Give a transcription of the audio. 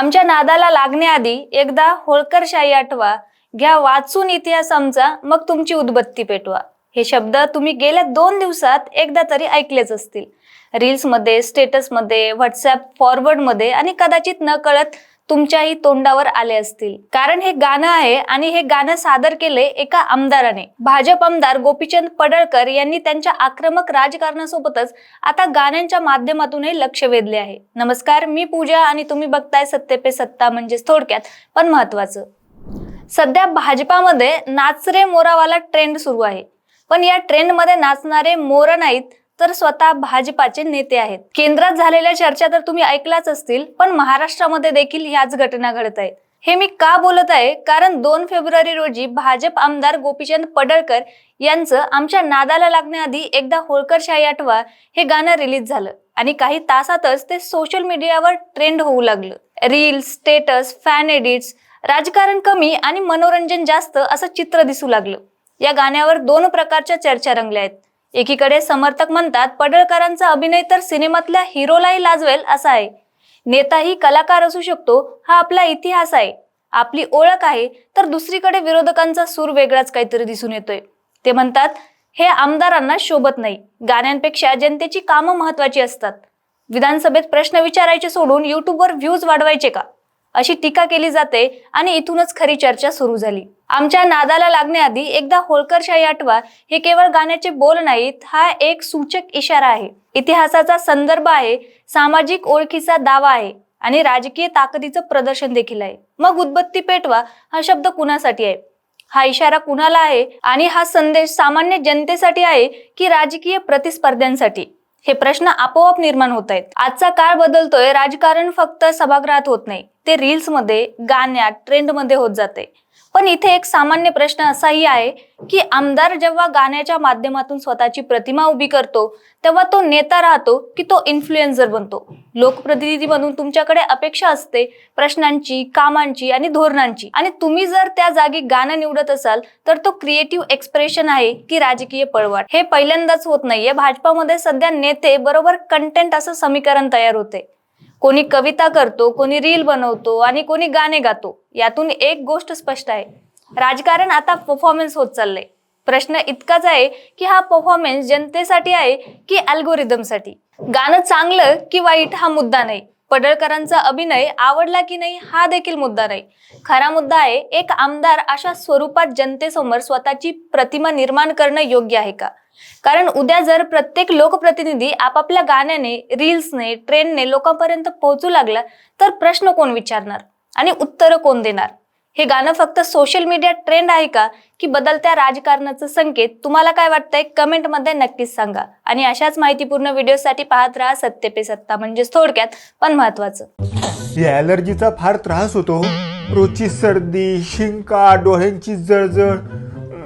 आमच्या नादाला लागण्याआधी एकदा होळकरशाही आठवा. घ्या वाचून इतिहास आमचा मग तुमची उदबत्ती पेटवा. हे शब्द तुम्ही गेल्या दोन दिवसात एकदा तरी ऐकलेच असतील. रील्समध्ये स्टेटसमध्ये व्हॉट्सॲप फॉरवर्डमध्ये आणि कदाचित न कळत तुमच्याही तोंडावर आले असतील. कारण हे गाणं आहे आणि हे गाणं सादर केले एका आमदाराने. भाजप आमदार गोपीचंद पडळकर यांनी त्यांच्या आक्रमक राजकारणासोबतच आता गाण्यांच्या माध्यमातूनही लक्ष वेधले आहे. नमस्कार मी पूजा आणि तुम्ही बघताय सत्ते पे सत्ता म्हणजेच थोडक्यात पण महत्वाचं सध्या भाजपामध्ये नाच रे मोरावाला ट्रेंड सुरू आहे. पण या ट्रेंडमध्ये नाचणारे मोर नाहीत तर स्वतः भाजपाचे नेते आहेत. केंद्रात झालेल्या चर्चा तर तुम्ही ऐकल्याच असतील पण महाराष्ट्रामध्ये देखील ह्याच घटना घडत आहेत हे मी का बोलत आहे? कारण दोन फेब्रुवारी रोजी भाजप आमदार गोपीचंद पडळकर यांचं आमच्या नादाला लागण्याआधी एकदा होळकरशाही आठवा हे गाणं रिलीज झालं. आणि काही तासातच ते सोशल मीडियावर ट्रेंड होऊ लागलं. रील्स स्टेटस फॅन एडिट्स राजकारण कमी आणि मनोरंजन जास्त असं चित्र दिसू लागलं. या गाण्यावर दोन प्रकारच्या चर्चा रंगल्या आहेत. एकीकडे समर्थक म्हणतात पडळकरांचा अभिनय तर सिनेमातल्या हिरोलाही लाजवेल असा आहे. नेताही कलाकार असू शकतो हा आपला इतिहास आहे. आपली ओळख आहे तर दुसरीकडे विरोधकांचा सूर वेगळाच काहीतरी दिसून येतोय. ते म्हणतात हे आमदारांना शोभत नाही. गाण्यांपेक्षा जनतेची कामं महत्वाची असतात. विधानसभेत प्रश्न विचारायचे सोडून युट्यूबवर व्ह्यूज वाढवायचे का? अशी टीका केली जाते आणि इथूनच खरी चर्चा सुरू झाली. आमच्या नादाला लागण्याआधी एकदा होळकरशाही आठवा हे केवळ गाण्याचे बोल नाहीत हा एक सूचक इशारा आहे. इतिहासाचा संदर्भ आहे सामाजिक ओळखीचा दावा आहे आणि राजकीय ताकदीचं प्रदर्शन देखील आहे. मग उदबत्ती पेटवा हा शब्द कुणासाठी आहे? हा इशारा कुणाला आहे आणि हा संदेश सामान्य जनतेसाठी आहे की राजकीय प्रतिस्पर्ध्यांसाठी? हे प्रश्न आपोआप निर्माण होत आहेत. आजचा काळ बदलतोय राजकारण फक्त सभागृहात होत नाही. ते रील्समध्ये गाण्यात ट्रेंडमध्ये होत जाते. पण इथे एक सामान्य प्रश्न असाही आहे की आमदार जेव्हा गाण्याच्या माध्यमातून स्वतःची प्रतिमा उभी करतो तेव्हा तो नेता राहतो की तो इन्फ्लुएन्झर बनतो? लोकप्रतिनिधी म्हणून तुमच्याकडे अपेक्षा असते प्रश्नांची कामांची आणि धोरणांची. आणि तुम्ही जर त्या जागी गाणं निवडत असाल तर तो क्रिएटिव्ह एक्सप्रेशन आहे की राजकीय पळवाट. हे पहिल्यांदाच होत नाहीये. भाजपामध्ये सध्या नेते बरोबर कंटेंट असं समीकरण तयार होते. कोणी कविता करतो कोणी रील बनवतो आणि कोणी गाणे गातो यातून एक गोष्ट स्पष्ट आहे. राजकारण आता परफॉर्मन्स होत चाललंय. प्रश्न इतकाच आहे की हा परफॉर्मन्स जनतेसाठी आहे की अल्गोरिदमसाठी गाणं चांगलं की वाईट हा मुद्दा नाही. पडळकरांचा अभिनय आवडला की नाही हा देखील मुद्दा नाही. खरा मुद्दा आहे एक आमदार अशा स्वरूपात जनतेसमोर स्वतःची प्रतिमा निर्माण करणं योग्य आहे का? कारण उद्या जर प्रत्येक लोकप्रतिनिधी आपापल्या गाण्याने रील्सने ट्रेंडने लोकांपर्यंत पोहोचू लागला तर प्रश्न कोण विचारणार आणि उत्तरं कोण देणार? हे गाणं फक्त सोशल मीडिया ट्रेंड आहे का? की बदलत्या राजकारणाचं संकेत? तुम्हाला काय वाटतंय? कमेंटमध्ये नक्कीच सांगा. आणि अशाच माहितीपूर्ण व्हिडिओसाठी पाहत राहा सत्य पे सत्ता म्हणजेच थोडक्यात पण महत्वाचं. या ॲलर्जीचा फार त्रास होतो हो. रोजची सर्दी शिंका डोळ्यांची जळजळ